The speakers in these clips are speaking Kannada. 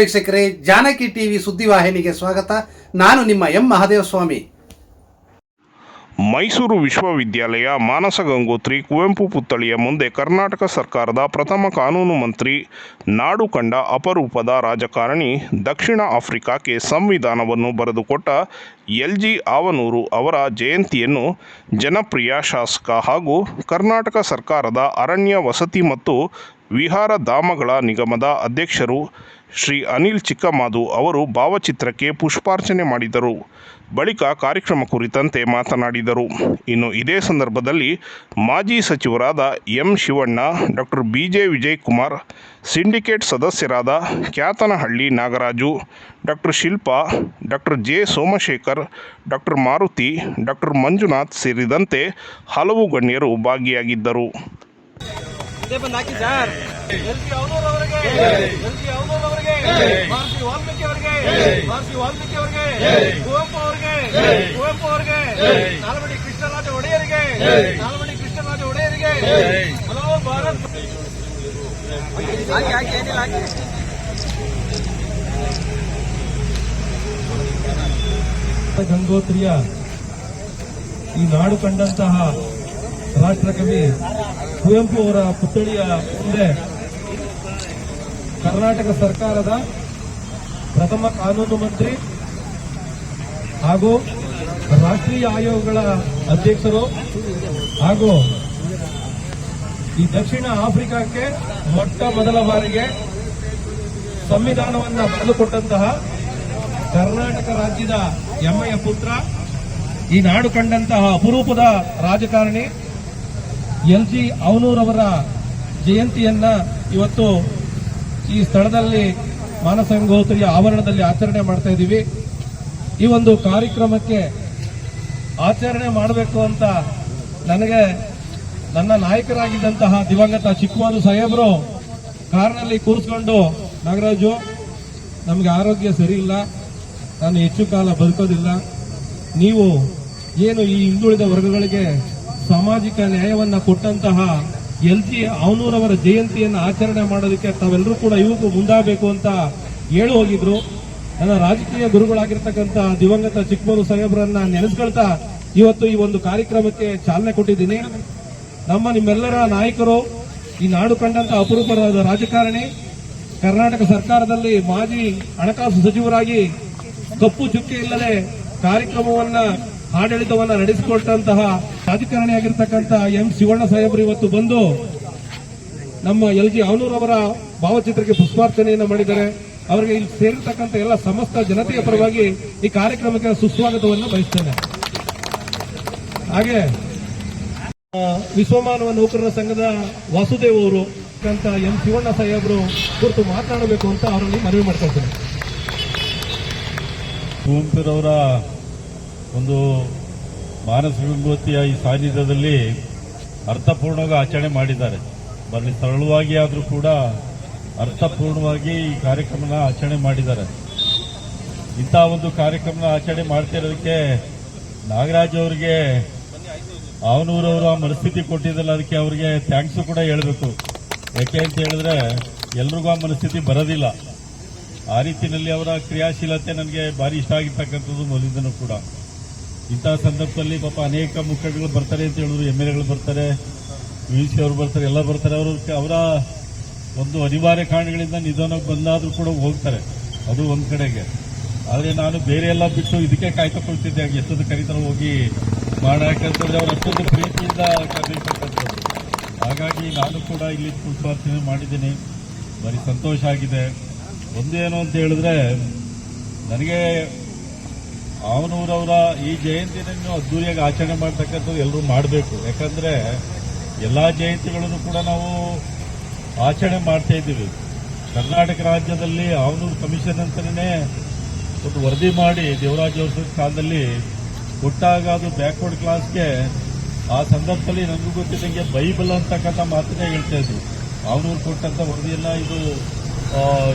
ವೀಕ್ಷಕರೇ, ಜಾನಕಿ ಟಿವಿ ಸುದ್ದಿವಾಹಿನಿಗೆ ಸ್ವಾಗತ. ನಾನು ನಿಮ್ಮ ಎಂ ಮಹಾದೇವಸ್ವಾಮಿ. ಮೈಸೂರು ವಿಶ್ವವಿದ್ಯಾಲಯ ಮಾನಸ ಗಂಗೋತ್ರಿ ಕುವೆಂಪು ಪುತ್ಥಳಿಯ ಮುಂದೆ ಕರ್ನಾಟಕ ಸರ್ಕಾರದ ಪ್ರಥಮ ಕಾನೂನು ಮಂತ್ರಿ ನಾಡು ಕಂಡ ಅಪರೂಪದ ರಾಜಕಾರಣಿ ದಕ್ಷಿಣ ಆಫ್ರಿಕಾಕ್ಕೆ ಸಂವಿಧಾನವನ್ನು ಬರೆದುಕೊಟ್ಟ ಎಲ್ ಜಿ ಆವನೂರು ಅವರ ಜಯಂತಿಯನ್ನು ಜನಪ್ರಿಯ ಶಾಸಕ ಹಾಗೂ ಕರ್ನಾಟಕ ಸರ್ಕಾರದ ಅರಣ್ಯ ವಸತಿ ಮತ್ತು ವಿಹಾರ ಧಾಮಗಳ ನಿಗಮದ ಅಧ್ಯಕ್ಷರು ಶ್ರೀ ಅನಿಲ್ ಚಿಕ್ಕಮಾದು ಅವರು ಭಾವಚಿತ್ರಕ್ಕೆ ಪುಷ್ಪಾರ್ಚನೆ ಮಾಡಿದರು. ಬಳಿಕ ಕಾರ್ಯಕ್ರಮ ಕುರಿತಂತೆ ಮಾತನಾಡಿದರು. ಇನ್ನು ಇದೇ ಸಂದರ್ಭದಲ್ಲಿ ಮಾಜಿ ಸಚಿವರಾದ M Shivanna, doctor B J Vijayakumar, syndicate ಸದಸ್ಯರಾದ Kyathanahalli Nagaraju, doctor Shilpa, doctor J Somashekar, doctor Maruti, doctor Manjunath ಸೇರಿದಂತೆ ಹಲವು ಗಣ್ಯರು ಭಾಗಿಯಾಗಿದ್ದರು. ಇದೇ ಬಂದು ಹಾಕಿ ಸರ್. ಎಲ್ ಜಿ ಅವನೂರ್ ಅವರಿಗೆ. ಎಲ್ ಜಿ ಅವನೂರ್ ಅವರಿಗೆ. ಮಹರ್ಷಿ ವಾಲ್ಮೀಕಿ ಅವರಿಗೆ. ಮಹರ್ಷಿ ವಾಲ್ಮೀಕಿ ಅವರಿಗೆ. ಕುವೆಂಪು ಅವರಿಗೆ. ಕುವೆಂಪು ಅವರಿಗೆ. ನಾಲ್ವಡಿ ಕೃಷ್ಣರಾಜ ಒಡೆಯರಿಗೆ. ನಾಲ್ವಡಿ ಕೃಷ್ಣರಾಜ ಒಡೆಯರಿಗೆ. ಹಲೋ ಭಾರತ್ ಹಾಕಿ ಹಾಕಿ, ಏನಿಲ್ಲ, ಹಾಕಿ. ಗಂಗೋತ್ರಿಯ ಈ ನಾಡು ಕಂಡಂತಹ ರಾಷ್ಟ್ರಕವಿ ಕುವೆಂಪು ಅವರ ಪುತ್ಥಳಿಯ ಮುಂದೆ ಕರ್ನಾಟಕ ಸರ್ಕಾರದ ಪ್ರಥಮ ಕಾನೂನು ಮಂತ್ರಿ ಹಾಗೂ ರಾಷ್ಟ್ರೀಯ ಆಯೋಗಗಳ ಅಧ್ಯಕ್ಷರು ಹಾಗೂ ಈ ದಕ್ಷಿಣ ಆಫ್ರಿಕಾಕ್ಕೆ ಮೊಟ್ಟ ಮೊದಲ ಬಾರಿಗೆ ಸಂವಿಧಾನವನ್ನ ಬರೆದುಕೊಟ್ಟಂತಹ ಕರ್ನಾಟಕ ರಾಜ್ಯದ ಎಮ್ಮೆಯ ಪುತ್ರ, ಈ ನಾಡು ಕಂಡಂತಹ ಅಪರೂಪದ ರಾಜಕಾರಣಿ ಎಲ್ ಜಿ ಅವನೂರವರ ಜಯಂತಿಯನ್ನ ಇವತ್ತು ಈ ಸ್ಥಳದಲ್ಲಿ ಮಾನಸಂಗೋತ್ರಿಯ ಆವರಣದಲ್ಲಿ ಆಚರಣೆ ಮಾಡ್ತಾ ಇದ್ದೀವಿ. ಈ ಒಂದು ಕಾರ್ಯಕ್ರಮಕ್ಕೆ ಆಚರಣೆ ಮಾಡಬೇಕು ಅಂತ ನನಗೆ ನನ್ನ ನಾಯಕರಾಗಿದ್ದಂತಹ ದಿವಂಗತ ಚಿಕ್ಕಮಾನು ಸಾಹೇಬರು ಕಾರ್ನಲ್ಲಿ ಕೂರಿಸ್ಕೊಂಡು ನಾಗರಾಜು, ನಮಗೆ ಆರೋಗ್ಯ ಸರಿ ಇಲ್ಲ, ನಾನು ಹೆಚ್ಚು ಕಾಲ ಬದುಕೋದಿಲ್ಲ, ನೀವು ಏನು ಈ ಹಿಂದುಳಿದ ವರ್ಗಗಳಿಗೆ ಸಾಮಾಜಿಕ ನ್ಯಾಯವನ್ನ ಕೊಟ್ಟಂತಹ ಎಲ್ ಜಿ ಅವನೂರವರ ಜಯಂತಿಯನ್ನು ಆಚರಣೆ ಮಾಡೋದಕ್ಕೆ ತಾವೆಲ್ಲರೂ ಕೂಡ ಇವಕ್ಕೂ ಮುಂದಾಗಬೇಕು ಅಂತ ಹೇಳು ಹೋಗಿದ್ರು. ನನ್ನ ರಾಜಕೀಯ ಗುರುಗಳಾಗಿರ್ತಕ್ಕಂಥ ದಿವಂಗತ ಚಿಕ್ಕಮೂರು ಸಾಹೇಬರನ್ನ ನೆನೆಸ್ಕೊಳ್ತಾ ಇವತ್ತು ಈ ಒಂದು ಕಾರ್ಯಕ್ರಮಕ್ಕೆ ಚಾಲನೆ ಕೊಟ್ಟಿದ್ದೀನಿ. ನಮ್ಮ ನಿಮ್ಮೆಲ್ಲರ ನಾಯಕರು, ಈ ನಾಡು ಕಂಡಂತ ಅಪರೂಪದ ರಾಜಕಾರಣಿ, ಕರ್ನಾಟಕ ಸರ್ಕಾರದಲ್ಲಿ ಮಾಜಿ ಹಣಕಾಸು ಸಚಿವರಾಗಿ ಕಪ್ಪು ಚುಕ್ಕೆ ಇಲ್ಲದೆ ಕಾರ್ಯಕ್ರಮವನ್ನ ಆಡಳಿತವನ್ನ ನಡೆಸಿಕೊಟ್ಟಂತಹ ರಾಜಕಾರಣಿಯಾಗಿರ್ತಕ್ಕಂಥ ಎಂ ಶಿವಣ್ಣ ಸಾಹೇಬರು ಇವತ್ತು ಬಂದು ನಮ್ಮ ಎಲ್ ಜಿ ಅವರ ಭಾವಚಿತ್ರಕ್ಕೆ ಪುಷ್ಪಾರ್ಚನೆಯನ್ನು ಮಾಡಿದ್ದಾರೆ. ಅವರಿಗೆ ಇಲ್ಲಿ ಸೇರಿರ್ತಕ್ಕಂಥ ಎಲ್ಲ ಸಮಸ್ತ ಜನತೆಯ ಪರವಾಗಿ ಈ ಕಾರ್ಯಕ್ರಮಕ್ಕೆ ಸುಸ್ವಾಗತವನ್ನು ಬಯಸ್ತೇನೆ. ಹಾಗೆ ವಿಶ್ವಮಾನವ ನೌಕರರ ಸಂಘದ ವಾಸುದೇವ್ ಅವರು ಅಂತ ಎಂ ಶಿವಣ್ಣ ಸಾಹೇಬರು ಕುರಿತು ಮಾತನಾಡಬೇಕು ಅಂತ ಅವರಲ್ಲಿ ಮನವಿ ಮಾಡ್ಕೊಳ್ತೇನೆ. ಕುವೆಂಪುರವರ ಒಂದು ಮಾನಸ ವಿಭೂತಿಯ ಈ ಸಾನ್ನಿಧ್ಯದಲ್ಲಿ ಅರ್ಥಪೂರ್ಣವಾಗಿ ಆಚರಣೆ ಮಾಡಿದ್ದಾರೆ. ಬರಲಿ ಸರಳವಾಗಿ ಆದರೂ ಕೂಡ ಅರ್ಥಪೂರ್ಣವಾಗಿ ಈ ಕಾರ್ಯಕ್ರಮನ ಆಚರಣೆ ಮಾಡಿದ್ದಾರೆ. ಇಂಥ ಒಂದು ಕಾರ್ಯಕ್ರಮನ ಆಚರಣೆ ಮಾಡ್ತಿರೋದಕ್ಕೆ ನಾಗರಾಜ್ ಅವರಿಗೆ ಆ ಮನಸ್ಥಿತಿ ಕೊಟ್ಟಿದ್ದಲ್ಲ, ಅದಕ್ಕೆ ಅವರಿಗೆ ಥ್ಯಾಂಕ್ಸು ಕೂಡ ಹೇಳಬೇಕು. ಯಾಕೆ ಅಂತ ಹೇಳಿದ್ರೆ ಎಲ್ರಿಗೂ ಆ ಮನಸ್ಥಿತಿ ಬರೋದಿಲ್ಲ. ಆ ರೀತಿಯಲ್ಲಿ ಅವರ ಕ್ರಿಯಾಶೀಲತೆ ನನಗೆ ಭಾರಿ ಇಷ್ಟ ಆಗಿರ್ತಕ್ಕಂಥದ್ದು ಮೊದಲಿಂದನೂ ಕೂಡ. ಇಂತಹ ಸಂದರ್ಭದಲ್ಲಿ ಪಾಪ ಅನೇಕ ಮುಖಂಡಗಳು ಬರ್ತಾರೆ ಅಂತ ಹೇಳಿದ್ರು ಎಂ ಎಲ್ ಎಗಳು ಬರ್ತಾರೆ, ವಿ ಸಿ ಅವರು ಬರ್ತಾರೆ, ಎಲ್ಲ ಬರ್ತಾರೆ. ಅವರು ಅವರ ಒಂದು ಅನಿವಾರ್ಯ ಕಾರಣಗಳಿಂದ ನಿಧಾನಕ್ಕೆ ಬಂದಾದರೂ ಕೂಡ ಹೋಗ್ತಾರೆ, ಅದು ಒಂದು ಕಡೆಗೆ. ಆದರೆ ನಾನು ಬೇರೆ ಎಲ್ಲ ಬಿಟ್ಟು ಇದಕ್ಕೆ ಕಾಯ್ತಕೊಳ್ತಿದ್ದೆ ಎಷ್ಟೊಂದು ಕರೀತಾರೆ ಹೋಗಿ ಮಾಡ ಯಾಕಂತಂದರೆ ಅವ್ರು ಅಷ್ಟೊಂದು ಪ್ರೀತಿಯಿಂದ ಕರೀತಕ್ಕಂಥದ್ದು ಹಾಗಾಗಿ ನಾನು ಕೂಡ ಇಲ್ಲಿ ಪುಷ್ಪಾರ್ಚನೆ ಮಾಡಿದ್ದೀನಿ. ಬರೀ ಸಂತೋಷ ಆಗಿದೆ. ಒಂದೇನು ಅಂತ ಹೇಳಿದ್ರೆ, ನನಗೆ ಅವನೂರವರ ಈ ಜಯಂತಿಯನ್ನು ಅದ್ದೂರಿಯಾಗಿ ಆಚರಣೆ ಮಾಡ್ತಕ್ಕಂಥದ್ದು ಎಲ್ಲರೂ ಮಾಡಬೇಕು. ಯಾಕಂದ್ರೆ ಎಲ್ಲಾ ಜಯಂತಿಗಳನ್ನು ಕೂಡ ನಾವು ಆಚರಣೆ ಮಾಡ್ತಾ ಇದ್ದೀವಿ. ಕರ್ನಾಟಕ ರಾಜ್ಯದಲ್ಲಿ ಅವನೂರು ಕಮಿಷನ್ ಅಂತಲೇ ಒಂದು ವರದಿ ಮಾಡಿ ದೇವರಾಜ ಸ್ಥಾನದಲ್ಲಿ ಕಾಲದಲ್ಲಿ ಕೊಟ್ಟಾಗ ಅದು ಬ್ಯಾಕ್ವರ್ಡ್ ಕ್ಲಾಸ್ಗೆ ಆ ಸಂದರ್ಭದಲ್ಲಿ ನನಗೂ ಗೊತ್ತಿದ್ದಂಗೆ ಬೈಬಲ್ ಅಂತಕ್ಕಂಥ ಮಾತನ್ನೇ ಹೇಳ್ತಾ ಇದ್ರು. ಅವನೂರು ಕೊಟ್ಟಂತ ವರದಿಯನ್ನ ಇದು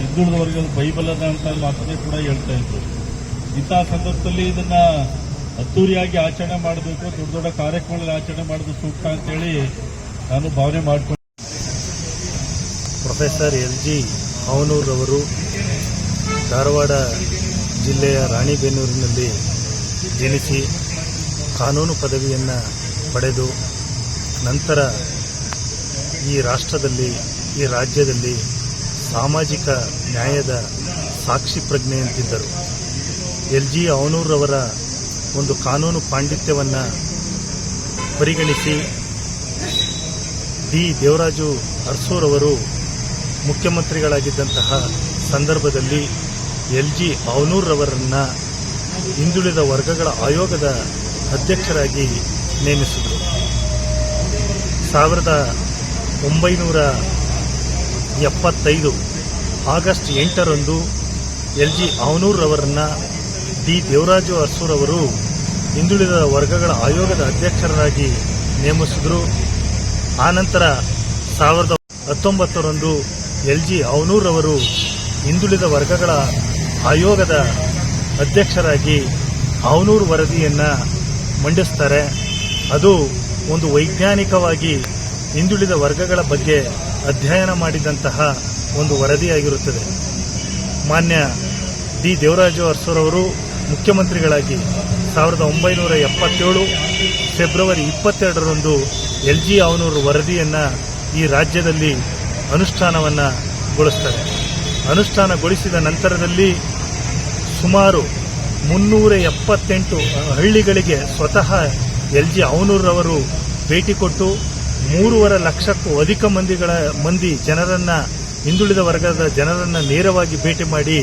ಹಿಂದುಳಿದ ವರ್ಗದ ಬೈಬಲ್ ಅದ ಅಂತ ಮಾತನ್ನೇ ಕೂಡ ಹೇಳ್ತಾ ಇದ್ರು. ಇಂತಹ ಸಂದರ್ಭದಲ್ಲಿ ಇದನ್ನ ಅದ್ದೂರಿಯಾಗಿ ಆಚರಣೆ ಮಾಡಬೇಕು, ದೊಡ್ಡ ದೊಡ್ಡ ಕಾರ್ಯಕ್ರಮಗಳಲ್ಲಿ ಆಚರಣೆ ಮಾಡೋದು ಸೂಕ್ತ ಅಂತೇಳಿ ನಾನು ಭಾವನೆ ಮಾಡಿಕೊಂಡು ಪ್ರೊಫೆಸರ್ ಎಲ್ ಜಿ ಅವನೂರವರು ಧಾರವಾಡ ಜಿಲ್ಲೆಯ ರಾಣಿಬೆನ್ನೂರಿನಲ್ಲಿ ಜನಿಸಿ ಕಾನೂನು ಪದವಿಯನ್ನು ಪಡೆದು ನಂತರ ಈ ರಾಷ್ಟ್ರದಲ್ಲಿ, ಈ ರಾಜ್ಯದಲ್ಲಿ ಸಾಮಾಜಿಕ ನ್ಯಾಯದ ಸಾಕ್ಷಿ ಪ್ರಜ್ಞೆಯಂತಿದ್ದರು. ಎಲ್ ಜಿ ಅವನೂರವರ ಒಂದು ಕಾನೂನು ಪಾಂಡಿತ್ಯವನ್ನು ಪರಿಗಣಿಸಿ ಡಿ. ದೇವರಾಜು ಅರ್ಸೂರವರು ಮುಖ್ಯಮಂತ್ರಿಗಳಾಗಿದ್ದಂತಹ ಸಂದರ್ಭದಲ್ಲಿ ಎಲ್ ಜಿ ಅವನೂರವರನ್ನು ಹಿಂದುಳಿದ ವರ್ಗಗಳ ಆಯೋಗದ ಅಧ್ಯಕ್ಷರಾಗಿ ನೇಮಿಸಿದರು. ಸಾವಿರದ ಒಂಬೈನೂರ ಎಪ್ಪತ್ತೈದು ಆಗಸ್ಟ್ ಎಂಟರಂದು ಎಲ್ ಜಿ ಅವನೂರವರನ್ನು ಡಿ ದೇವರಾಜು ಅರಸೂರವರು ಹಿಂದುಳಿದ ವರ್ಗಗಳ ಆಯೋಗದ ಅಧ್ಯಕ್ಷರಾಗಿ ನೇಮಿಸಿದರು. ಆನಂತರ ಸಾವಿರದ ಹತ್ತೊಂಬತ್ತರಂದು ಎಲ್ ಜಿ ಅವನೂರವರು ಹಿಂದುಳಿದ ವರ್ಗಗಳ ಆಯೋಗದ ಅಧ್ಯಕ್ಷರಾಗಿ ಅವನೂರ್ ವರದಿಯನ್ನು ಮಂಡಿಸ್ತಾರೆ. ಅದು ಒಂದು ವೈಜ್ಞಾನಿಕವಾಗಿ ಹಿಂದುಳಿದ ವರ್ಗಗಳ ಬಗ್ಗೆ ಅಧ್ಯಯನ ಮಾಡಿದಂತಹ ಒಂದು ವರದಿಯಾಗಿರುತ್ತದೆ. ಮಾನ್ಯ ಡಿ ದೇವರಾಜು ಅರಸರವರು ಮುಖ್ಯಮಂತ್ರಿಗಳಾಗಿ ಸಾವಿರದ ಒಂಬೈನೂರ ಎಪ್ಪತ್ತೇಳು ಫೆಬ್ರವರಿ ಇಪ್ಪತ್ತೆರಡರಂದು ಎಲ್ ಜಿ ಅವನೂರು ವರದಿಯನ್ನು ಈ ರಾಜ್ಯದಲ್ಲಿ ಅನುಷ್ಠಾನವನ್ನು ಗೊಳಿಸ್ತಾರೆ. ಅನುಷ್ಠಾನಗೊಳಿಸಿದ ನಂತರದಲ್ಲಿ ಸುಮಾರು ಮುನ್ನೂರ ಎಪ್ಪತ್ತೆಂಟು ಹಳ್ಳಿಗಳಿಗೆ ಸ್ವತಃ ಎಲ್ ಜಿ ಅವನೂರವರು ಭೇಟಿ ಕೊಟ್ಟು ಮೂರುವರೆ ಲಕ್ಷಕ್ಕೂ ಅಧಿಕ ಮಂದಿಗಳ, ಮಂದಿ ಜನರನ್ನ, ಹಿಂದುಳಿದ ವರ್ಗದ ಜನರನ್ನ ನೇರವಾಗಿ ಭೇಟಿ ಮಾಡಿ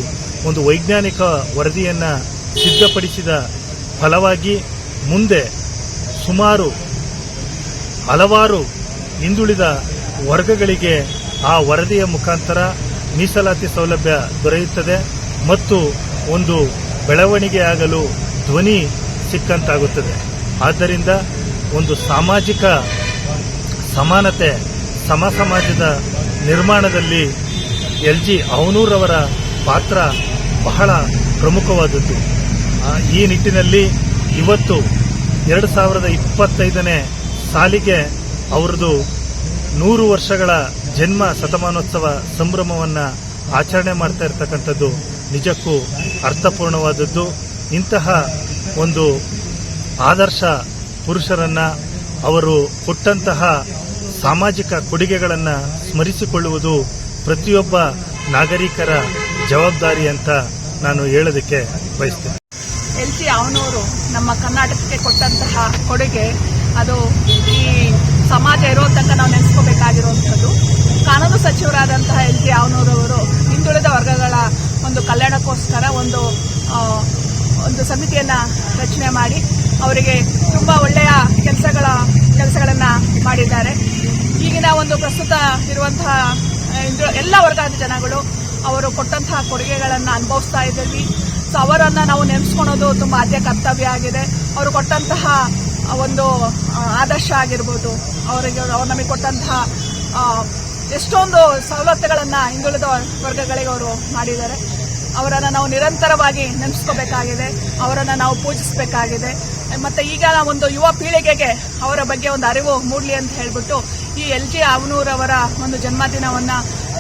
ಒಂದು ವೈಜ್ಞಾನಿಕ ವರದಿಯನ್ನ ಸಿದ್ಧಪಡಿಸಿದ ಫಲವಾಗಿ ಮುಂದೆ ಸುಮಾರು ಹಲವಾರು ಹಿಂದುಳಿದ ವರ್ಗಗಳಿಗೆ ಆ ವರದಿಯ ಮುಖಾಂತರ ಮೀಸಲಾತಿ ಸೌಲಭ್ಯ ದೊರೆಯುತ್ತದೆ ಮತ್ತು ಒಂದು ಬೆಳವಣಿಗೆಯಾಗಲು ಧ್ವನಿ ಸಿಕ್ಕಂತಾಗುತ್ತದೆ. ಆದ್ದರಿಂದ ಒಂದು ಸಾಮಾಜಿಕ ಸಮಾನತೆ, ಸಮ ಸಮಾಜದ ನಿರ್ಮಾಣದಲ್ಲಿ ಎಲ್ ಜಿ ಅವನೂರವರ ಪಾತ್ರ ಬಹಳ ಪ್ರಮುಖವಾದದ್ದು. ಈ ನಿಟ್ಟಿನಲ್ಲಿ ಇವತ್ತು ಎರಡು ಸಾವಿರದ ಇಪ್ಪತ್ತೈದನೇ ಸಾಲಿಗೆ ಅವರದು ನೂರು ವರ್ಷಗಳ ಜನ್ಮ ಶತಮಾನೋತ್ಸವ ಸಂಭ್ರಮವನ್ನು ಆಚರಣೆ ಮಾಡ್ತಾ ಇರ್ತಕ್ಕಂಥದ್ದು ನಿಜಕ್ಕೂ ಅರ್ಥಪೂರ್ಣವಾದದ್ದು. ಇಂತಹ ಒಂದು ಆದರ್ಶ ಪುರುಷರನ್ನ ಅವರು ಕೊಟ್ಟಂತಹ ಸಾಮಾಜಿಕ ಕೊಡುಗೆಗಳನ್ನು ಸ್ಮರಿಸಿಕೊಳ್ಳುವುದು ಪ್ರತಿಯೊಬ್ಬ ನಾಗರಿಕರ ಜವಾಬ್ದಾರಿ ಅಂತ ನಾನು ಹೇಳೋದಕ್ಕೆ ಬಯಸ್ತೇನೆ. ಎಲ್ ಸಿ ಅವನವರು ನಮ್ಮ ಕರ್ನಾಟಕಕ್ಕೆ ಕೊಟ್ಟಂತಹ ಕೊಡುಗೆ, ಅದು ಈ ಸಮಾಜ ಇರೋ ತನಕ ನಾವು ನೆನೆಸ್ಕೋಬೇಕಾಗಿರುವಂಥದ್ದು. ಕಾನೂನು ಸಚಿವರಾದಂತಹ ಎಲ್ ಜಿ ಅವನೂರವರು ಹಿಂದುಳಿದ ವರ್ಗಗಳ ಒಂದು ಕಲ್ಯಾಣಕ್ಕೋಸ್ಕರ ಒಂದು ಒಂದು ಸಮಿತಿಯನ್ನು ರಚನೆ ಮಾಡಿ ಅವರಿಗೆ ತುಂಬ ಒಳ್ಳೆಯ ಕೆಲಸಗಳ, ಕೆಲಸಗಳನ್ನು ಮಾಡಿದ್ದಾರೆ. ಈಗಿನ ಒಂದು ಪ್ರಸ್ತುತ ಇರುವಂತಹ ಎಲ್ಲ ವರ್ಗದ ಜನಗಳು ಅವರು ಕೊಟ್ಟಂತಹ ಕೊಡುಗೆಗಳನ್ನು ಅನುಭವಿಸ್ತಾ ಇದ್ದೀವಿ ಸೊ ಅವರನ್ನ ನಾವು ನೆನೆಸ್ಕೊಳೋದು ತುಂಬಾ ಆದ್ಯ ಕರ್ತವ್ಯ ಆಗಿದೆ. ಅವರು ಕೊಟ್ಟಂತಹ ಒಂದು ಆದರ್ಶ ಆಗಿರ್ಬೋದು. ಅವರಿಗೆ, ಅವ್ರು ನಮಗೆ ಕೊಟ್ಟಂತಹ ಎಷ್ಟೊಂದು ಸವಲತ್ತುಗಳನ್ನು ಹಿಂದುಳಿದ ವರ್ಗಗಳಿಗೆ ಅವರು ಮಾಡಿದ್ದಾರೆ. ಅವರನ್ನು ನಾವು ನಿರಂತರವಾಗಿ ನೆನೆಸ್ಕೋಬೇಕಾಗಿದೆ. ಅವರನ್ನು ನಾವು ಪೂಜಿಸಬೇಕಾಗಿದೆ. ಮತ್ತೆ ಈಗ ಒಂದು ಯುವ ಪೀಳಿಗೆಗೆ ಅವರ ಬಗ್ಗೆ ಒಂದು ಅರಿವು ಮೂಡಲಿ ಅಂತ ಹೇಳಿಬಿಟ್ಟು ಈ ಎಲ್ ಜಿ ಅವನೂರವರ ಒಂದು ಜನ್ಮದಿನವನ್ನ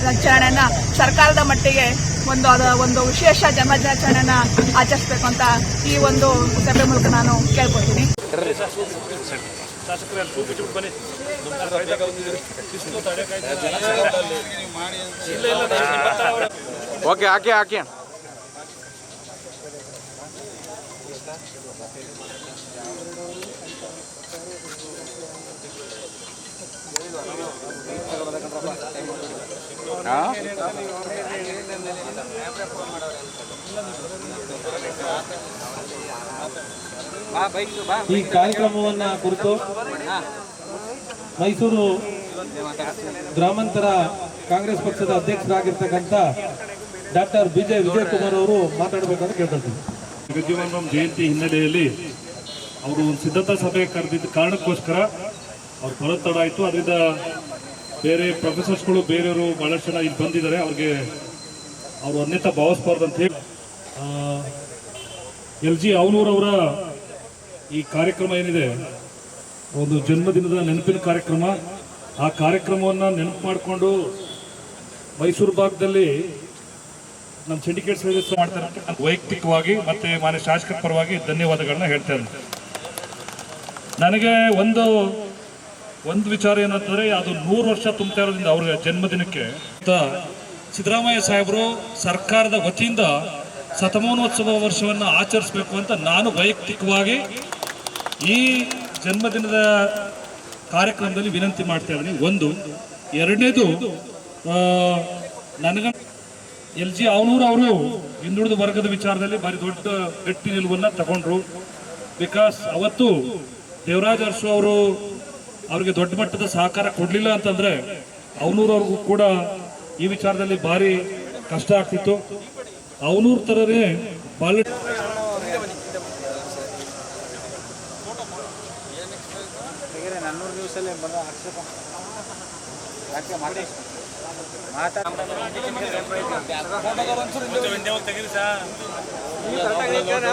ಆಚರಣೆಯನ್ನ ಸರ್ಕಾರದ ಮಟ್ಟಿಗೆ ಒಂದು ಅದ ಒಂದು ವಿಶೇಷ ಜನ್ಮದಿನಾಚರಣೆಯನ್ನ ಆಚರಿಸಬೇಕು ಅಂತ ಈ ಒಂದು ಸಭೆ ಮೂಲಕ ನಾನು ಕೇಳ್ಕೊತೀನಿ ಓಕೆ ಹಾಕಿ ಹಾಕಿ. ಈ ಕಾರ್ಯಕ್ರಮವನ್ನ ಕುರಿತು ಮೈಸೂರು ಗ್ರಾಮಾಂತರ ಕಾಂಗ್ರೆಸ್ ಪಕ್ಷದ ಅಧ್ಯಕ್ಷರಾಗಿರ್ತಕ್ಕಂಥ ಡಾಕ್ಟರ್ ಬಿಜೆ ವಿಜಯ್ ಕುಮಾರ್ ಅವರು ಮಾತಾಡಬೇಕಂತ ಕೇಳ್ಕೊಳ್ತೀನಿ. ಜಗಜೀವನ್ ಜಯಂತಿ ಹಿನ್ನೆಲೆಯಲ್ಲಿ ಅವರು ಒಂದು ಸಿದ್ಧತಾ ಸಭೆ ಕರೆದಿದ್ದ ಕಾರಣಕ್ಕೋಸ್ಕರ ಅವ್ರು ಬರೋದು ತಡ ಆಯಿತು. ಅದರಿಂದ ಬೇರೆ ಪ್ರೊಫೆಸರ್ಸ್ಗಳು ಬೇರೆಯವರು ಬಹಳಷ್ಟು ಜನ ಇಲ್ಲಿ ಬಂದಿದ್ದಾರೆ. ಅವ್ರಿಗೆ ಅವರು ಅನ್ಯತ ಭಾವಿಸ್ಬಾರ್ದಂತ ಹೇಳಿ. ಎಲ್ ಜಿ ಅವನೂರವರ ಈ ಕಾರ್ಯಕ್ರಮ ಏನಿದೆ? ಒಂದು ಜನ್ಮದಿನದ ನೆನಪಿನ ಕಾರ್ಯಕ್ರಮ. ಆ ಕಾರ್ಯಕ್ರಮವನ್ನು ನೆನಪು ಮಾಡಿಕೊಂಡು ಮೈಸೂರು ಭಾಗದಲ್ಲಿ ನಮ್ಮ ಸಿಂಡಿಕೇಟ್ ಸರ್ವಿಸ್ ಮಾಡ್ತಾರೆ ನಾನು ವೈಯಕ್ತಿಕವಾಗಿ ಮತ್ತು ಮಾನ್ಯ ಶಾಸಕರ ಪರವಾಗಿ ಧನ್ಯವಾದಗಳನ್ನ ಹೇಳ್ತೇನೆ. ನನಗೆ ಒಂದು ಒಂದು ವಿಚಾರ ಏನಂತಂದ್ರೆ, ಅದು ನೂರು ವರ್ಷ ತುಂಬ್ತಾ ಇರೋದ್ರಿಂದ ಅವ್ರ ಜನ್ಮದಿನಕ್ಕೆ. ಸಿದ್ದರಾಮಯ್ಯ ಸಾಹೇಬರು ಸರ್ಕಾರದ ವತಿಯಿಂದ ಶತಮಾನೋತ್ಸವ ವರ್ಷವನ್ನು ಆಚರಿಸಬೇಕು ಅಂತ ನಾನು ವೈಯಕ್ತಿಕವಾಗಿ ಈ ಜನ್ಮದಿನದ ಕಾರ್ಯಕ್ರಮದಲ್ಲಿ ವಿನಂತಿ ಮಾಡ್ತಾ ಒಂದು, ಎರಡನೇದು ನನಗ ಎಲ್ ಜಿ ಅವನೂರು ಅವರು ಹಿಂದುಳಿದ ವರ್ಗದ ವಿಚಾರದಲ್ಲಿ ಭಾರಿ ದೊಡ್ಡ ಗಟ್ಟಿ ನಿಲುವನ್ನ ತಗೊಂಡ್ರು. ಬಿಕಾಸ್ ಅವತ್ತು ದೇವರಾಜ ಅರಸು ಅವರು ಅವ್ರಿಗೆ ದೊಡ್ಡ ಮಟ್ಟದ ಸಹಕಾರ ಕೊಡಲಿಲ್ಲ ಅಂತಂದ್ರೆ ಅವನೂರವ್ರಿಗೂ ಕೂಡ ಈ ವಿಚಾರದಲ್ಲಿ ಭಾರಿ ಕಷ್ಟ ಆಗ್ತಿತ್ತು. ಅವನೂರು ಥರನೇ ಬಾಲ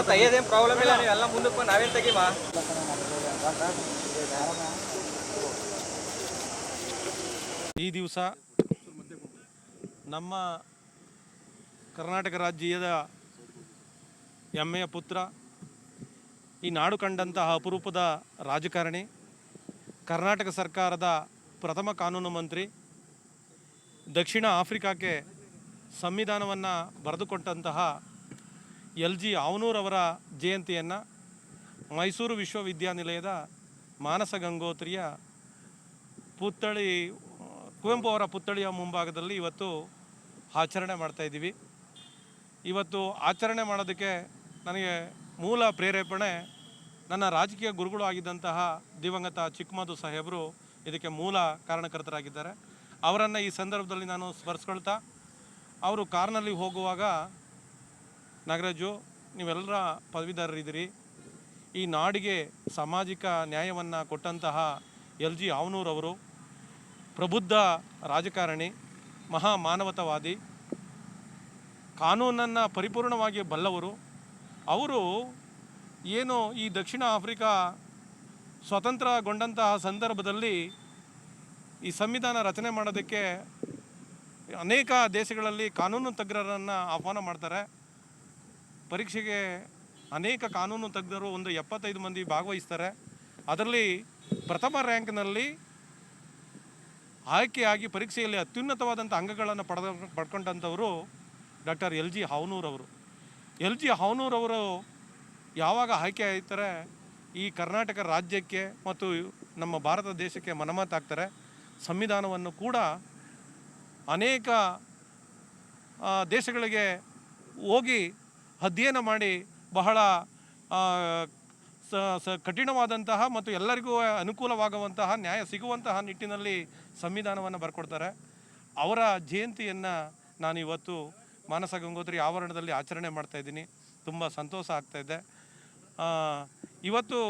ತೆಗಿಯೋದೇನು ಪ್ರಾಬ್ಲಮ್ ಇಲ್ಲ, ನೀವೆಲ್ಲ ಮುಂದಕ್ಕೆ ನಾವೇನು ತೆಗಿಮಾ? ಈ ದಿವಸ ನಮ್ಮ ಕರ್ನಾಟಕ ರಾಜ್ಯದ ಎಮ್ಮೆಯ ಪುತ್ರ, ಈ ನಾಡು ಕಂಡಂತಹ ಅಪರೂಪದ ರಾಜಕಾರಣಿ, ಕರ್ನಾಟಕ ಸರ್ಕಾರದ ಪ್ರಥಮ ಕಾನೂನು ಮಂತ್ರಿ, ದಕ್ಷಿಣ ಆಫ್ರಿಕಾಕ್ಕೆ ಸಂವಿಧಾನವನ್ನು ಬರೆದುಕೊಟ್ಟಂತಹ ಎಲ್ ಜಿ ಅವನೂರವರ ಜಯಂತಿಯನ್ನು ಮೈಸೂರು ವಿಶ್ವವಿದ್ಯಾನಿಲಯದ ಮಾನಸ ಗಂಗೋತ್ರಿಯ ಪುತ್ಥಳಿ, ಕುವೆಂಪು ಅವರ ಪುತ್ಥಳಿಯ ಮುಂಭಾಗದಲ್ಲಿ ಇವತ್ತು ಆಚರಣೆ ಮಾಡ್ತಾ ಇದ್ದೀವಿ. ಇವತ್ತು ಆಚರಣೆ ಮಾಡೋದಕ್ಕೆ ನನಗೆ ಮೂಲ ಪ್ರೇರೇಪಣೆ ನನ್ನ ರಾಜಕೀಯ ಗುರುಗಳು ಆಗಿದ್ದಂತಹ ದಿವಂಗತ ಚಿಕ್ಕಮಧು ಸಾಹೇಬರು ಇದಕ್ಕೆ ಮೂಲ ಕಾರಣಕರ್ತರಾಗಿದ್ದಾರೆ. ಅವರನ್ನು ಈ ಸಂದರ್ಭದಲ್ಲಿ ನಾನು ಸ್ಮರಿಸ್ಕೊಳ್ತಾ, ಅವರು ಕಾರ್ನಲ್ಲಿ ಹೋಗುವಾಗ, ನಾಗರಾಜು, ನೀವೆಲ್ಲರ ಪದವೀಧರರಿದ್ದೀರಿ. ಈ ನಾಡಿಗೆ ಸಾಮಾಜಿಕ ನ್ಯಾಯವನ್ನು ಕೊಟ್ಟಂತಹ ಎಲ್ ಜಿ ಅವನೂರವರು ಪ್ರಬುದ್ಧ ರಾಜಕಾರಣಿ, ಮಹಾ ಮಾನವತಾವಾದಿ, ಕಾನೂನನ್ನು ಪರಿಪೂರ್ಣವಾಗಿ ಬಲ್ಲವರು. ಅವರು ಏನು ಈ ದಕ್ಷಿಣ ಆಫ್ರಿಕಾ ಸ್ವತಂತ್ರಗೊಂಡಂತಹ ಸಂದರ್ಭದಲ್ಲಿ ಈ ಸಂವಿಧಾನ ರಚನೆ ಮಾಡೋದಕ್ಕೆ ಅನೇಕ ದೇಶಗಳಲ್ಲಿ ಕಾನೂನು ತಜ್ಞರನ್ನು ಆಹ್ವಾನ ಮಾಡ್ತಾರೆ. ಪರೀಕ್ಷೆಗೆ ಅನೇಕ ಕಾನೂನು ತಜ್ಞರು ಒಂದು ಎಪ್ಪತ್ತೈದು ಮಂದಿ ಭಾಗವಹಿಸ್ತಾರೆ. ಅದರಲ್ಲಿ ಪ್ರಥಮ ರ್ಯಾಂಕ್ನಲ್ಲಿ ಆಯ್ಕೆಯಾಗಿ ಪರೀಕ್ಷೆಯಲ್ಲಿ ಅತ್ಯುನ್ನತವಾದಂಥ ಅಂಗಗಳನ್ನು ಪಡೆದ, ಪಡ್ಕೊಂಡಂಥವರು ಡಾಕ್ಟರ್ ಎಲ್ ಜಿ ಹಾವನೂರವರು ಎಲ್ ಜಿ ಹಾವನೂರವರು ಯಾವಾಗ ಆಯ್ಕೆ ಆಯ್ತಾರೆ, ಈ ಕರ್ನಾಟಕ ರಾಜ್ಯಕ್ಕೆ ಮತ್ತು ನಮ್ಮ ಭಾರತ ದೇಶಕ್ಕೆ ಮನಮಾತಾಗ್ತಾರೆ ಸಂವಿಧಾನವನ್ನು ಕೂಡ ಅನೇಕ ದೇಶಗಳಿಗೆ ಹೋಗಿ ಅಧ್ಯಯನ ಮಾಡಿ ಬಹಳ ಸ ಸ, ಕಠಿಣವಾದಂತಹ ಮತ್ತು ಎಲ್ಲರಿಗೂ ಅನುಕೂಲವಾಗುವಂತಹ ನ್ಯಾಯ ಸಿಗುವಂತಹ ನಿಟ್ಟಿನಲ್ಲಿ ಸಂವಿಧಾನವನ್ನು ಬರ್ಕೊಡ್ತಾರೆ. ಅವರ ಜಯಂತಿಯನ್ನು ನಾನು ಇವತ್ತು ಮಾನಸ ಗಂಗೋತ್ರಿ ಆವರಣದಲ್ಲಿ ಆಚರಣೆ ಮಾಡ್ತಾ ಇದ್ದೀನಿ. ತುಂಬ ಸಂತೋಷ ಆಗ್ತಾ ಇದೆ. ಇವತ್ತು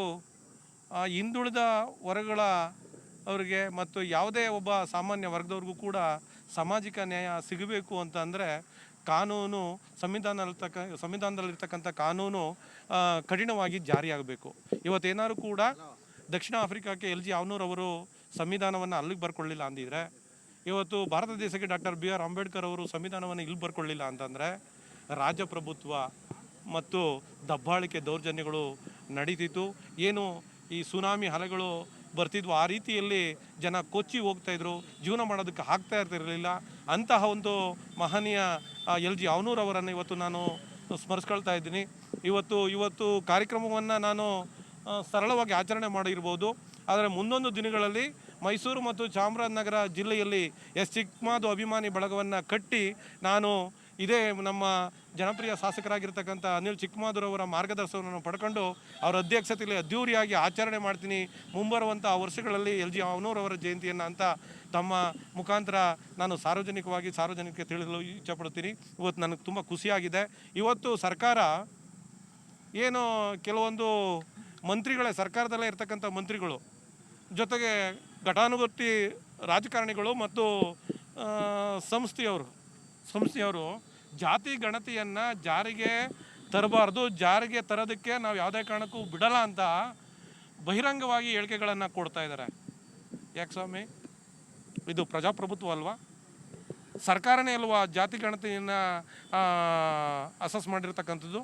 ಹಿಂದುಳಿದ ವರ್ಗಗಳ ಅವರಿಗೆ ಮತ್ತು ಯಾವುದೇ ಒಬ್ಬ ಸಾಮಾನ್ಯ ವರ್ಗದವ್ರಿಗೂ ಕೂಡ ಸಾಮಾಜಿಕ ನ್ಯಾಯ ಸಿಗಬೇಕು ಅಂತ ಅಂದರೆ ಕಾನೂನು ಸಂವಿಧಾನದಲ್ಲಿರ್ತಕ್ಕ, ಸಂವಿಧಾನದಲ್ಲಿರ್ತಕ್ಕಂಥ ಕಾನೂನು ಕಠಿಣವಾಗಿ ಜಾರಿಯಾಗಬೇಕು. ಇವತ್ತೇನಾದ್ರು ಕೂಡ ದಕ್ಷಿಣ ಆಫ್ರಿಕಾಕ್ಕೆ ಎಲ್ ಜಿ ಅವನೂರವರು ಸಂವಿಧಾನವನ್ನು ಅಲ್ಲಿಗೆ ಬರ್ಕೊಳ್ಳಿಲ್ಲ ಅಂದಿದ್ರೆ, ಇವತ್ತು ಭಾರತ ದೇಶಕ್ಕೆ ಡಾಕ್ಟರ್ ಬಿ. ಆರ್. ಅಂಬೇಡ್ಕರ್ ಅವರು ಸಂವಿಧಾನವನ್ನು ಇಲ್ಲಿ ಬರ್ಕೊಳ್ಳಿಲ್ಲ ಅಂತಂದರೆ, ರಾಜಪ್ರಭುತ್ವ ಮತ್ತು ದಬ್ಬಾಳಿಕೆ ದೌರ್ಜನ್ಯಗಳು ನಡೀತಿತ್ತು. ಏನು ಈ ಸುನಾಮಿ ಅಲೆಗಳು ಬರ್ತಿದ್ವು. ಆ ರೀತಿಯಲ್ಲಿ ಜನ ಕೊಚ್ಚಿ ಹೋಗ್ತಾ ಇದ್ರು. ಜೀವನ ಮಾಡೋದಕ್ಕೆ ಆಗ್ತಾ ಇರ್ತಿರಲಿಲ್ಲ. ಅಂತಹ ಒಂದು ಮಹನೀಯ ಎಲ್ ಜಿ ಅವನೂರವರನ್ನು ಇವತ್ತು ನಾನು ಸ್ಮರಿಸ್ಕೊಳ್ತಾ ಇದ್ದೀನಿ. ಇವತ್ತು ಇವತ್ತು ಕಾರ್ಯಕ್ರಮವನ್ನು ನಾನು ಸರಳವಾಗಿ ಆಚರಣೆ ಮಾಡಿರ್ಬೋದು. ಆದರೆ ಮುಂದೊಂದು ದಿನಗಳಲ್ಲಿ ಮೈಸೂರು ಮತ್ತು ಚಾಮರಾಜನಗರ ಜಿಲ್ಲೆಯಲ್ಲಿ ಎಸ್ ಚಿಕ್ಕಮಾದು ಅಭಿಮಾನಿ ಬಳಗವನ್ನು ಕಟ್ಟಿ ನಾನು ಇದೇ ನಮ್ಮ ಜನಪ್ರಿಯ ಶಾಸಕರಾಗಿರ್ತಕ್ಕಂಥ ಅನಿಲ್ ಚಿಕ್ಕಮಾದುರವರ ಮಾರ್ಗದರ್ಶನವನ್ನು ಪಡ್ಕೊಂಡು ಅವರ ಅಧ್ಯಕ್ಷತೆಯಲ್ಲಿ ಅದ್ಧೂರಿಯಾಗಿ ಆಚರಣೆ ಮಾಡ್ತೀನಿ. ಮುಂಬರುವಂಥ ವರ್ಷಗಳಲ್ಲಿ ಎಲ್ ಜಿ ಅವನೂರವರ ಜಯಂತಿಯನ್ನು ಅಂತ ತಮ್ಮ ಮುಖಾಂತರ ನಾನು ಸಾರ್ವಜನಿಕವಾಗಿ ಸಾರ್ವಜನಿಕರಿಗೆ ತಿಳಿಸಲು ಇಚ್ಛಪಡ್ತೀನಿ ಇವತ್ತು ನನಗೆ ತುಂಬ ಖುಷಿಯಾಗಿದೆ. ಇವತ್ತು ಸರ್ಕಾರ ಏನು ಕೆಲವೊಂದು ಮಂತ್ರಿಗಳೇ, ಸರ್ಕಾರದಲ್ಲೇ ಇರ್ತಕ್ಕಂಥ ಮಂತ್ರಿಗಳು, ಜೊತೆಗೆ ಘಟಾನುಗತಿ ರಾಜಕಾರಣಿಗಳು ಮತ್ತು ಸಂಸ್ಥೆಯವರು ಸಂಸ್ಥೆಯವರು ಜಾತಿ ಗಣತಿಯನ್ನು ಜಾರಿಗೆ ತರಬಾರ್ದು, ಜಾರಿಗೆ ತರೋದಕ್ಕೆ ನಾವು ಯಾವುದೇ ಕಾರಣಕ್ಕೂ ಬಿಡಲ್ಲ ಅಂತ ಬಹಿರಂಗವಾಗಿ ಹೇಳಿಕೆಗಳನ್ನು ಕೊಡ್ತಾ ಇದ್ದಾರೆ. ಯಾಕೆ ಸ್ವಾಮಿ? ಇದು ಪ್ರಜಾಪ್ರಭುತ್ವ ಅಲ್ವಾ? ಸರ್ಕಾರನೇ ಅಲ್ವಾ ಜಾತಿ ಗಣತಿಯನ್ನು ಅಸಸ್ ಮಾಡಿರ್ತಕ್ಕಂಥದ್ದು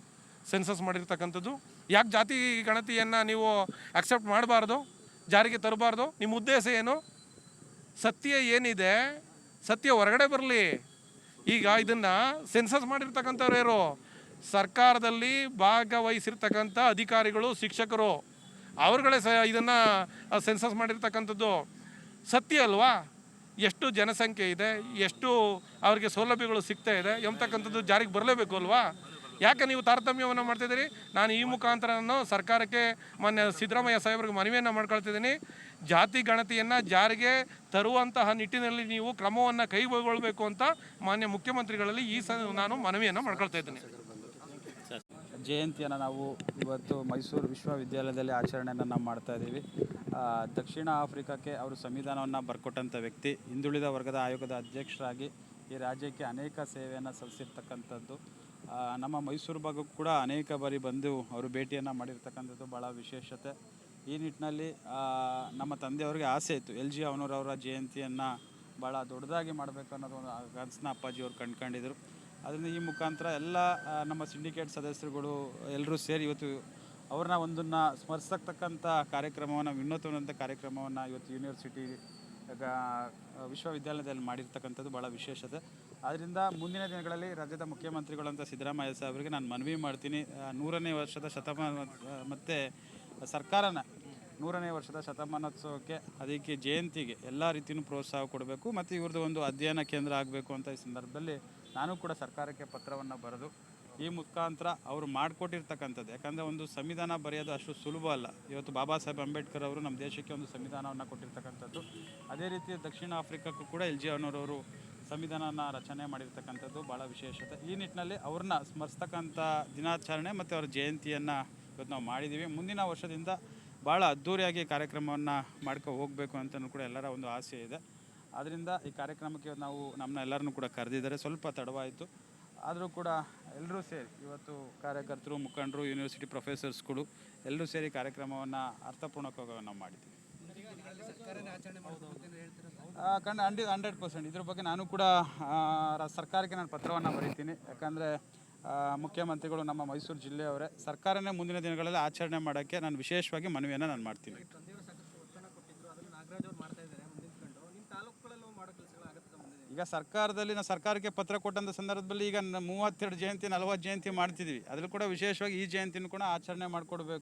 ಸೆನ್ಸಸ್ ಮಾಡಿರ್ತಕ್ಕಂಥದ್ದು? ಯಾಕೆ ಜಾತಿ ಗಣತಿಯನ್ನು ನೀವು ಅಕ್ಸೆಪ್ಟ್ ಮಾಡಬಾರ್ದು, ಜಾರಿಗೆ ತರಬಾರ್ದು? ನಿಮ್ಮ ಉದ್ದೇಶ ಏನು? ಸತ್ಯ ಏನಿದೆ? ಸತ್ಯ ಹೊರಗಡೆ ಬರಲಿ. ಈಗ ಇದನ್ನು ಸೆನ್ಸಸ್ ಮಾಡಿರ್ತಕ್ಕಂಥವ್ರು ಯಾರು? ಸರ್ಕಾರದಲ್ಲಿ ಭಾಗವಹಿಸಿರ್ತಕ್ಕಂಥ ಅಧಿಕಾರಿಗಳು, ಶಿಕ್ಷಕರು. ಅವ್ರುಗಳೇ ಸ ಇದನ್ನು ಸೆನ್ಸಸ್ ಮಾಡಿರ್ತಕ್ಕಂಥದ್ದು. ಸತ್ಯ ಅಲ್ವಾ? ಎಷ್ಟು ಜನಸಂಖ್ಯೆ ಇದೆ? ಎಷ್ಟು ಅವ್ರಿಗೆ ಸೌಲಭ್ಯಗಳು ಸಿಗ್ತಾ ಇದೆ? ಎಂಬತಕ್ಕಂಥದ್ದು ಜಾರಿಗೆ ಬರಲೇಬೇಕು ಅಲ್ವಾ? ಯಾಕೆ ನೀವು ತಾರತಮ್ಯವನ್ನು ಮಾಡ್ತಿದ್ದೀರಿ? ನಾನು ಈ ಮುಖಾಂತರನು ಸರ್ಕಾರಕ್ಕೆ ಮಾನ್ಯ ಸಿದ್ದರಾಮಯ್ಯ ಸಾಹೇಬ್ರಿಗೆ ಮನವಿಯನ್ನು ಮಾಡ್ಕೊಳ್ತಿದ್ದೀನಿ. ಜಾತಿ ಗಣತಿಯನ್ನು ಜಾರಿಗೆ ತರುವಂತಹ ನಿಟ್ಟಿನಲ್ಲಿ ನೀವು ಕ್ರಮವನ್ನು ಕೈಗೊಳ್ಳಬೇಕು ಅಂತ ಮಾನ್ಯ ಮುಖ್ಯಮಂತ್ರಿಗಳಲ್ಲಿ ಈ ಸ ನಾನು ಮನವಿಯನ್ನು ಮಾಡ್ಕೊಳ್ತಾ ಇದ್ದೀನಿ. ಜಯಂತಿಯನ್ನು ನಾವು ಇವತ್ತು ಮೈಸೂರು ವಿಶ್ವವಿದ್ಯಾಲಯದಲ್ಲಿ ಆಚರಣೆಯನ್ನು ನಾವು ಮಾಡ್ತಾ ಇದ್ದೀವಿ. ದಕ್ಷಿಣ ಆಫ್ರಿಕಾಕ್ಕೆ ಅವರು ಸಂವಿಧಾನವನ್ನು ಬರ್ಕೊಟ್ಟಂಥ ವ್ಯಕ್ತಿ, ಹಿಂದುಳಿದ ವರ್ಗದ ಆಯೋಗದ ಅಧ್ಯಕ್ಷರಾಗಿ ಈ ರಾಜ್ಯಕ್ಕೆ ಅನೇಕ ಸೇವೆಯನ್ನು ಸಲ್ಲಿಸಿರ್ತಕ್ಕಂಥದ್ದು. ನಮ್ಮ ಮೈಸೂರು ಭಾಗಕ್ಕೂ ಕೂಡ ಅನೇಕ ಬಾರಿ ಬಂದು ಅವರು ಭೇಟಿಯನ್ನು ಮಾಡಿರ್ತಕ್ಕಂಥದ್ದು ಭಾಳ ವಿಶೇಷತೆ. ಈ ನಿಟ್ಟಿನಲ್ಲಿ ನಮ್ಮ ತಂದೆಯವ್ರಿಗೆ ಆಸೆ ಇತ್ತು. ಎಲ್ ಜಿ ಅವನೂರವರ ಜಯಂತಿಯನ್ನು ಭಾಳ ದೊಡ್ಡದಾಗಿ ಮಾಡಬೇಕು ಅನ್ನೋದು ಒಂದು ಕನಸನ್ನ ಅಪ್ಪಾಜಿಯವರು ಕಂಡ್ಕೊಂಡಿದ್ರು. ಅದರಿಂದ ಈ ಮುಖಾಂತರ ಎಲ್ಲ ನಮ್ಮ ಸಿಂಡಿಕೇಟ್ ಸದಸ್ಯರುಗಳು ಎಲ್ಲರೂ ಸೇರಿ ಇವತ್ತು ಅವ್ರನ್ನ ಒಂದನ್ನು ಸ್ಮರಿಸತಕ್ಕಂಥ ಕಾರ್ಯಕ್ರಮವನ್ನು ವಿನೂತನಂಥ ಕಾರ್ಯಕ್ರಮವನ್ನು ಇವತ್ತು ಯೂನಿವರ್ಸಿಟಿ ವಿಶ್ವವಿದ್ಯಾಲಯದಲ್ಲಿ ಮಾಡಿರ್ತಕ್ಕಂಥದ್ದು ಭಾಳ ವಿಶೇಷತೆ. ಆದ್ದರಿಂದ ಮುಂದಿನ ದಿನಗಳಲ್ಲಿ ರಾಜ್ಯದ ಮುಖ್ಯಮಂತ್ರಿಗಳಂತ ಸಿದ್ದರಾಮಯ್ಯ ಸಾಹೇಬರಿಗೆ ನಾನು ಮನವಿ ಮಾಡ್ತೀನಿ. ನೂರನೇ ವರ್ಷದ ಶತಮಾನ ಮತ್ತು ಸರ್ಕಾರನ ನೂರನೇ ವರ್ಷದ ಶತಮಾನೋತ್ಸವಕ್ಕೆ, ಅದಕ್ಕೆ ಜಯಂತಿಗೆ ಎಲ್ಲ ರೀತಿಯೂ ಪ್ರೋತ್ಸಾಹ ಕೊಡಬೇಕು ಮತ್ತು ಇವ್ರದ್ದು ಒಂದು ಅಧ್ಯಯನ ಕೇಂದ್ರ ಆಗಬೇಕು ಅಂತ ಈ ಸಂದರ್ಭದಲ್ಲಿ ನಾನು ಕೂಡ ಸರ್ಕಾರಕ್ಕೆ ಪತ್ರವನ್ನು ಬರೆದು, ಈ ಮುಖಾಂತರ ಅವರು ಮಾಡಿಕೊಟ್ಟಿರ್ತಕ್ಕಂಥದ್ದು. ಯಾಕಂದರೆ ಒಂದು ಸಂವಿಧಾನ ಬರೆಯೋದು ಅಷ್ಟು ಸುಲಭ ಅಲ್ಲ. ಇವತ್ತು ಬಾಬಾ ಸಾಹೇಬ್ ಅಂಬೇಡ್ಕರ್ ಅವರು ನಮ್ಮ ದೇಶಕ್ಕೆ ಒಂದು ಸಂವಿಧಾನವನ್ನು ಕೊಟ್ಟಿರ್ತಕ್ಕಂಥದ್ದು. ಅದೇ ರೀತಿ ದಕ್ಷಿಣ ಆಫ್ರಿಕಾಕ್ಕೂ ಕೂಡ ಎಲ್ ಜಿ ಅವರು ಸಂವಿಧಾನನ ರಚನೆ ಮಾಡಿರ್ತಕ್ಕಂಥದ್ದು ಭಾಳ ವಿಶೇಷತೆ. ಈ ನಿಟ್ಟಿನಲ್ಲಿ ಅವ್ರನ್ನ ಸ್ಮರಿಸ್ತಕ್ಕಂಥ ದಿನಾಚರಣೆ ಮತ್ತು ಅವರ ಜಯಂತಿಯನ್ನು ಇವತ್ತು ನಾವು ಮಾಡಿದ್ದೀವಿ. ಮುಂದಿನ ವರ್ಷದಿಂದ ಭಾಳ ಅದ್ಧೂರಿಯಾಗಿ ಕಾರ್ಯಕ್ರಮವನ್ನು ಮಾಡ್ಕೊ ಹೋಗಬೇಕು ಅಂತಲೂ ಕೂಡ ಎಲ್ಲರ ಒಂದು ಆಸೆ ಇದೆ. ಆದ್ದರಿಂದ ಈ ಕಾರ್ಯಕ್ರಮಕ್ಕೆ ನಾವು ನಮ್ಮನ್ನ ಎಲ್ಲರನ್ನೂ ಕೂಡ ಕರೆದಿದ್ದಾರೆ. ಸ್ವಲ್ಪ ತಡವಾಯಿತು. ಆದರೂ ಕೂಡ ಎಲ್ಲರೂ ಸೇರಿ ಇವತ್ತು ಕಾರ್ಯಕರ್ತರು, ಮುಖಂಡರು ಯೂನಿವರ್ಸಿಟಿ ಪ್ರೊಫೆಸರ್ಸ್ಗಳು ಎಲ್ಲರೂ ಸೇರಿ ಕಾರ್ಯಕ್ರಮವನ್ನು ಅರ್ಥಪೂರ್ಣಕವಾಗಿ ನಾವು ಮಾಡಿದ್ದೀವಿ ಖಂಡ ಹಂಡ್ರೆಡ್ ಹಂಡ್ರೆಡ್ ಪರ್ಸೆಂಟ್. ಇದ್ರ ಬಗ್ಗೆ ನಾನು ಕೂಡ ಸರ್ಕಾರಕ್ಕೆ ನಾನು ಪತ್ರವನ್ನು ಬರೀತೀನಿ. ಯಾಕಂದರೆ ಮುಖ್ಯಮಂತ್ರಿಗಳು ನಮ್ಮ ಮೈಸೂರು ಜಿಲ್ಲೆಯವರೇ ಸರ್ಕಾರನೇ ಮುಂದಿನ ದಿನಗಳಲ್ಲಿ ಆಚರಣೆ ಮಾಡೋಕ್ಕೆ ನಾನು ವಿಶೇಷವಾಗಿ ಮನವಿಯನ್ನು ನಾನು ಮಾಡ್ತೀನಿ. ಈಗ ಸರ್ಕಾರದಲ್ಲಿ ನಾವು ಸರ್ಕಾರಕ್ಕೆ ಪತ್ರ ಕೊಟ್ಟಂಥ ಸಂದರ್ಭದಲ್ಲಿ ಈಗ ಮೂವತ್ತೆರಡು ಜಯಂತಿ ನಲವತ್ತು ಜಯಂತಿ ಮಾಡ್ತಿದ್ವಿ. ಅದರಲ್ಲಿ ಕೂಡ ವಿಶೇಷವಾಗಿ ಈ ಜಯಂತಿನೂ ಕೂಡ ಆಚರಣೆ ಮಾಡಿಕೊಡ್ಬೇಕು.